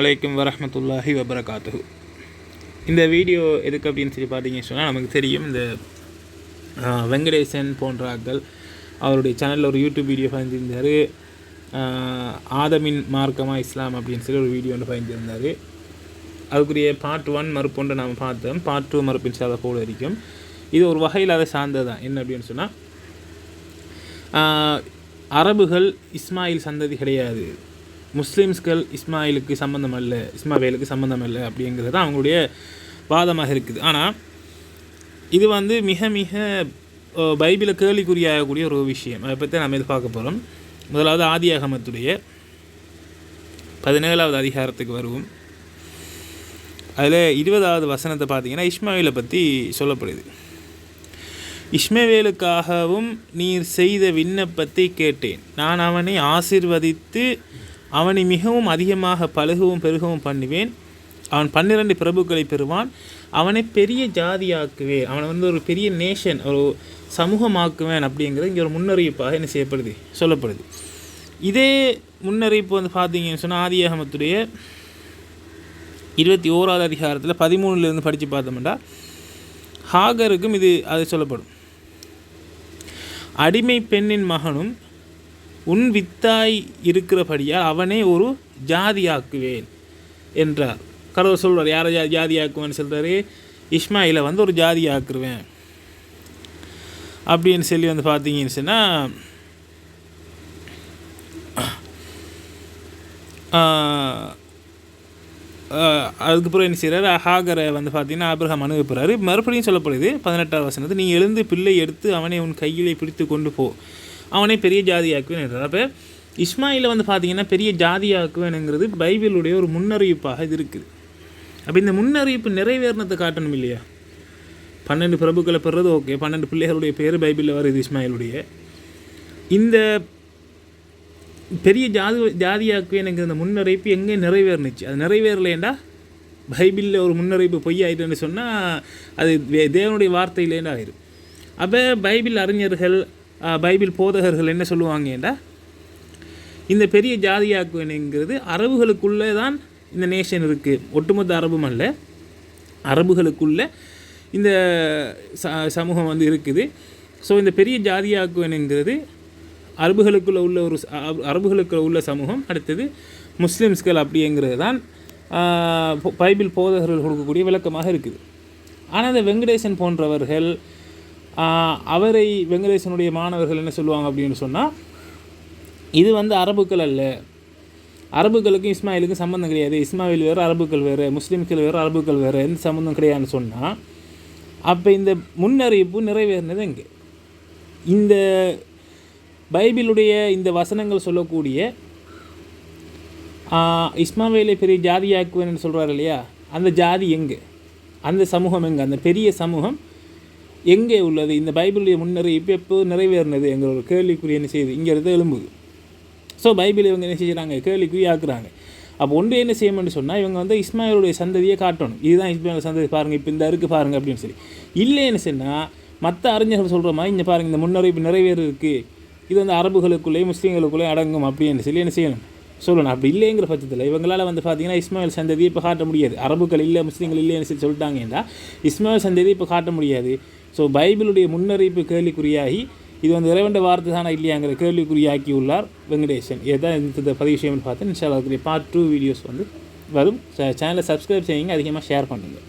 வலைக்கம் வரமத்துல்லாஹி வபரகாத்து இந்த வீடியோ எதுக்கு அப்படின்னு சொல்லி பார்த்தீங்கன்னு சொன்னால் நமக்கு தெரியும் இந்த வெங்கடேசன் போன்ற ஆக்கள் அவருடைய சேனலில் ஒரு யூடியூப் வீடியோ பதிஞ்சிருந்தார். ஆதமின் மார்க்கமா இஸ்லாம் அப்படின்னு சொல்லி ஒரு வீடியோ ஒன்று பதிஞ்சிருந்தார். அதுக்குரிய பார்ட் ஒன் மறுப்பொன்று நாம் பார்த்தோம். பார்ட் டூ மறுப்பின் சாத போல இருக்கும் இது ஒரு வகையில் அதை சார்ந்தது தான். என்ன அப்படின்னு சொன்னால் அரபுகள் இஸ்மாயில் சந்ததி கிடையாது. முஸ்லீம்ஸ்கள் இஸ்மாயிலுக்கு சம்பந்தம் அல்ல இஸ்மாவேலுக்கு சம்பந்தம் அல்ல அப்படிங்கிறது தான் அவங்களுடைய வாதமாக இருக்குது. ஆனால் இது வந்து மிக மிக அஹ், பைபிளை கேள்விக்குறியாகக்கூடிய ஒரு விஷயம். அதை பற்றி நம்ம இது பார்க்க போகிறோம் முதலாவது ஆதியாகமத்துடைய பதினேழாவது அதிகாரத்துக்கு வருவோம். அதில் இருபதாவது வசனத்தை பார்த்தீங்கன்னா இஸ்மாயிலை பற்றி சொல்லப்படுது. இஸ்மவேலுக்காகவும் நீர் செய்த விண்ணப்பத்தை கேட்டேன். நான் அவனை ஆசிர்வதித்து அவனை மிகவும் அதிகமாக பழுகவும் பெருகவும் பண்ணுவேன். அவன் பன்னிரண்டு பிரபுக்களை பெறுவான். அவனை பெரிய ஜாதியாக்குவேன் அவனை வந்து ஒரு பெரிய நேஷன் ஒரு சமூகமாக்குவேன் அப்படிங்கிறது இங்கே ஒரு முன்னறிவிப்பாக என்ன செய்யப்படுது? சொல்லப்படுது. இதே முன்னறிவிப்பு வந்து பார்த்தீங்கன்னு சொன்னால் ஆதியாகமத்துடைய இருபத்தி ஓராவது அதிகாரத்தில் பதிமூணுலேருந்து படித்து பார்த்தோம்னா ஹாகருக்கும் இது அது சொல்லப்படும். அடிமை பெண்ணின் மகனும் உன் வித்தாய் இருக்கிறபடியால் அவனை ஒரு ஜாதியாக்குவேன் என்றார். கடவுள் சொல்வார் யாரை ஜா ஜாதியாக்குவேன்னு சொல்கிறாரு இஸ்மாயிலை வந்து ஒரு ஜாதியாக்குருவேன். அப்படின்னு சொல்லி வந்து பார்த்தீங்கன்னு சொன்னால் அதுக்கப்புறம் என்ன செய்கிறார் ஹாகரை வந்து பார்த்தீங்கன்னா ஆபிரகாம் அனுப்புகிறாரு மறுபடியும் சொல்லப்படுது பதினெட்டாவது வசனத்தை நீ எழுந்து பிள்ளை எடுத்து அவனை உன் கையிலே பிடித்து கொண்டு போ. அவனை பெரிய ஜாதியாக்குவேன் என்றார் அப்போ இஸ்மாயிலை வந்து பார்த்தீங்கன்னா பெரிய ஜாதியாக்குவேனுங்கிறது பைபிளுடைய ஒரு முன்னறிவிப்பாக இது இருக்குது. அப்போ இந்த முன்னறிவிப்பு நிறைவேறினத்தை காட்டணும் இல்லையா? பன்னெண்டு பிரபுக்களை பெறுறது ஓகே. பன்னெண்டு பிள்ளைகளுடைய பேர் பைபிளில் வருது இஸ்மாயிலுடைய. இந்த பெரிய ஜாதி ஜாதியாக்குவேனுங்கிற இந்த முன்னறிவிப்பு எங்கே நிறைவேறினுச்சு? அது நிறைவேறலைண்டா பைபிளில் ஒரு முன்னறிவிப்பு பொய் ஆயிட்டுன்னு சொன்னால் அது தேவனுடைய வார்த்தையிலேண்டா ஆயிரும். அப்போ பைபிள் அறிஞர்கள் பைபிள் போதகர்கள் என்ன சொல்லுவாங்கடா இந்த பெரிய ஜாதியாக்குவேனுங்கிறது அரபுகளுக்குள்ளே தான் இந்த நேஷன் இருக்குது ஒட்டுமொத்த அரபும் அல்ல. அரபுகளுக்குள்ள இந்த ச சமூகம் வந்து இருக்குது. ஸோ இந்த பெரிய ஜாதியாக்குவேனுங்கிறது அரபுகளுக்குள்ள உள்ள ஒரு அரபுகளுக்குள்ள உள்ள சமூகம். அடுத்தது முஸ்லிம்ஸ்கள் அப்படிங்கிறது தான் பைபிள் போதகர்கள் கொடுக்கக்கூடிய விளக்கமாக இருக்குது. ஆனால் இந்த வெங்கடேசன் போன்றவர்கள் அவரை வெங்கடேசனுடைய மாணவர்கள் என்ன சொல்லுவாங்க அப்படின்னு சொன்னால் இது வந்து அரபுக்கள் அல்ல. அரபுக்களுக்கும் இஸ்மாயிலுக்கும் சம்மந்தம் கிடையாது. இஸ்மாயில் வேறு அரபுக்கள் வேறு. முஸ்லீம்கள் வேறு அரபுக்கள் வேறு. எந்த சம்மந்தம் கிடையாதுன்னு சொன்னால் அப்போ இந்த முன்னறிவிப்பு நிறைவேறினது எங்கே இந்த பைபிளுடைய இந்த வசனங்கள் சொல்லக்கூடிய இஸ்மாவேலை பெரிய ஜாதியாக்குவேன்னு சொல்கிறார் இல்லையா? அந்த ஜாதி எங்கே? அந்த சமூகம் எங்கே? அந்த பெரிய சமூகம் எங்கே உள்ளது? இந்த பைபிளுடைய முன்னறிவிப்பு எப்போ நிறைவேறினது? என்கிற ஒரு கேள்விக்குரிய என்ன செய்யுது இங்கே இருந்து எழும்புது. ஸோ பைபிள் இவங்க என்ன செய்கிறாங்க? கேள்விக்குறி ஆக்குறாங்க. அப்போ ஒன்று என்ன செய்யணும்னு சொன்னால் இவங்க வந்து இஸ்மாயிலுடைய சந்ததியை காட்டணும். இதுதான் இஸ்மாயில் சந்ததி. பாருங்கள் இப்போ இந்த அறுக்கு பாருங்க அப்படின்னு சொல்லி. இல்லைன்னு சொன்னால் மற்ற அறிஞர்கள் சொல்கிற மாதிரி இங்கே பாருங்கள் இந்த முன்னறிவிப்பு நிறைவேறிருக்கு இது வந்து அரபுகளுக்குள்ளேயும் முஸ்லீம்களுக்குள்ளே அடங்கும் அப்படின்னு சொல்லி என்ன செய்யணும்? சொல்லணும் அப்படி இல்லைங்கிற பட்சத்தில் இவங்களால் வந்து பார்த்தீங்கன்னா இஸ்மாயில் சந்ததி இப்போ காட்ட முடியாது. அரபுகள் இல்லை முஸ்லீம்கள் இல்லைன்னு சொல்லி சொல்லிட்டாங்கன்னா இஸ்மாயில் சந்ததி இப்போ காட்ட முடியாது. ஸோ பைபிளுடைய முன்னறிவிப்பு கேள்விக்குறியாகி இது வந்து இறைவண்ட வார்த்தை தானே இல்லையாங்கிற கேள்விக்குறியாக்கி உள்ளார் வெங்கடேசன். இதுதான் இந்த பதிவு விஷயம்னு பார்த்து இன்ஷால்லா பார்ட் டூ வீடியோஸ் வந்து வரும். சேனலை சப்ஸ்கிரைப் செய்யுங்க அதிகமாக ஷேர் பண்ணுங்கள்